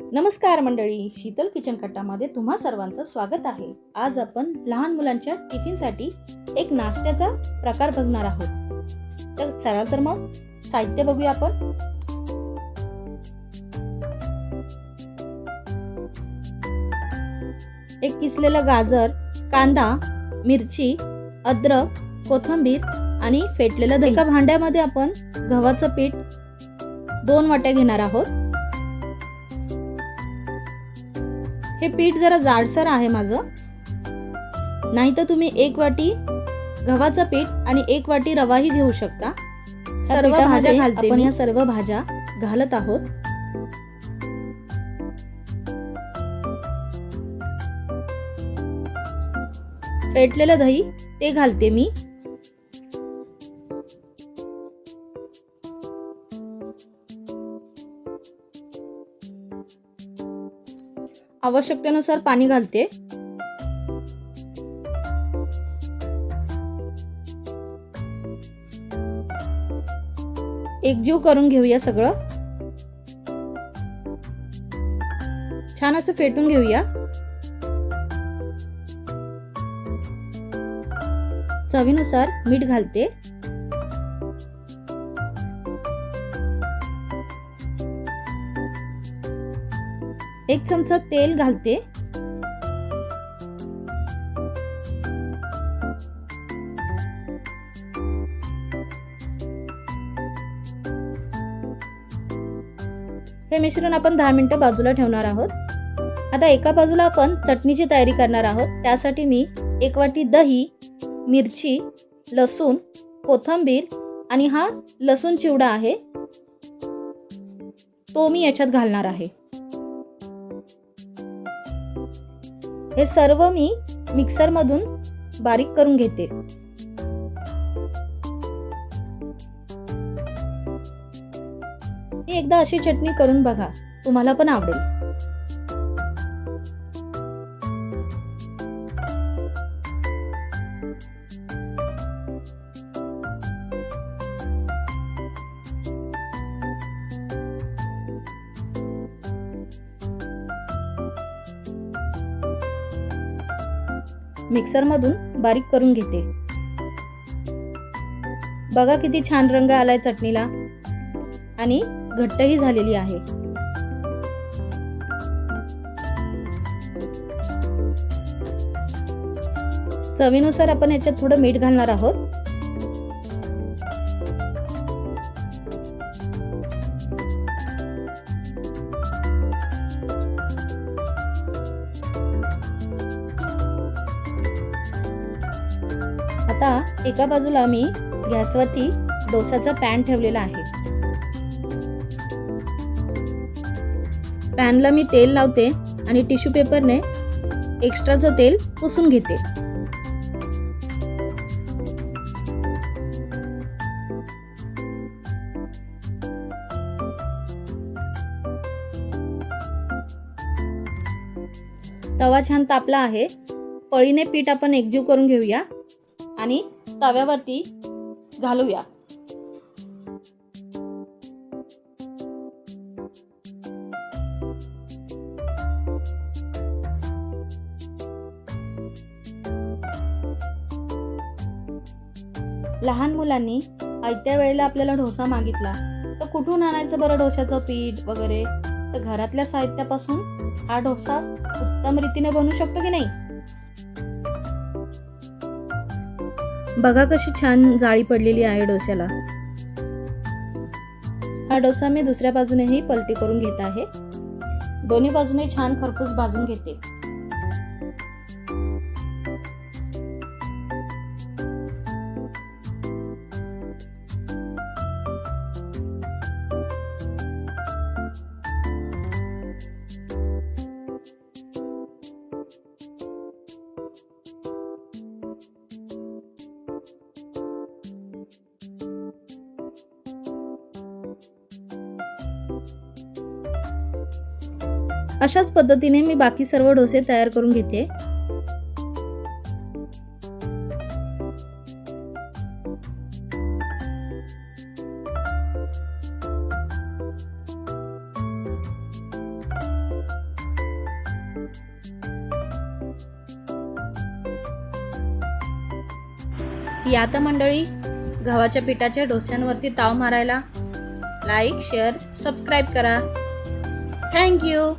नमस्कार मंडळी शीतल किचन कट्टामध्ये तुम्हा सर्वांचं स्वागत आहे. आज आपण लहान मुलांच्या टिफिनसाठी एक नाश्त्याचा प्रकार बघणार आहोत. तर चला तर मग साहित्य बघूया आपण. एक किसलेलं गाजर कांदा मिरची अद्रक कोथिंबीर आणि फेटलेलं एका भांड्यामध्ये आपण गव्हाचं पीठ दोन वाट्या घेणार आहोत. हे पीठ जरा जाडसर आहे माझं. नाही तर तुम्ही एक वाटी गव्हाचं पीठ आणि एक वाटी रवाही घेऊ शकता. सर्व भाज्या घालते आपण ह्या सर्व भाज्या घालत आहोत. फेटलेलं दही ते घालते मी. आवश्यकतेनुसार पाणी घालते. एकजीव करून घेऊया सगळं. छान असं फेटून घेऊया. चवीनुसार मीठ घालते. एक चमचा तेल घालते. हे मिश्रण आपण दहा मिनिटं बाजूला ठेवणार आहोत. आता एका बाजूला आपण चटणीची तयारी करणार आहोत. त्यासाठी मी एक वाटी दही मिरची लसूण कोथंबीर आणि हा लसूण चिवडा आहे. तो मी याच्यात घालणार आहे. हे सर्व मी मिक्सरमधून बारीक करून घेते. एकदा अशी चटणी करून बघा तुम्हाला पण आवडेल. मिक्सरमधून बारीक करून घेते. बघा किती छान रंग आलाय चटणीला. आणि घट्टही झालेली आहे. चवीनुसार आपण याच्यात थोडं मीठ घालणार आहोत. आता एका बाजूला मी गॅसवरती डोसाचा पॅन ठेवलेला आहे. पॅनला मी तेल लावते आणि टिश्यू पेपरने एक्स्ट्राचं तेल पुसून घेते. तवा छान तापला आहे. पळीने पीठ आपण एकजीव करून घेऊया. आणि तव्यावरती घालूया. लहान मुलांनी आयत्या वेळेला आपल्याला डोसा मागितला तर कुठून आणायचं बरं डोश्याचं पीठ वगैरे? तर घरातल्या साहित्यापासून हा डोसा उत्तम रीतीने बनू शकतो की नाही? बघा कशी छान जाळी पडलेली आहे डोस्याला. हा डोसा मी दुसऱ्या बाजूनेही पलटी करून घेत आहे. दोन्ही बाजूने छान खरपूस भाजून घेते. अशाच पद्धतीने मी बाकी सर्व डोसे तयार करून घेते. आता मंडळी गव्हाच्या पिठाच्या डोस्यांवरती ताव मारायला लाईक शेअर सबस्क्राईब करा. Thank you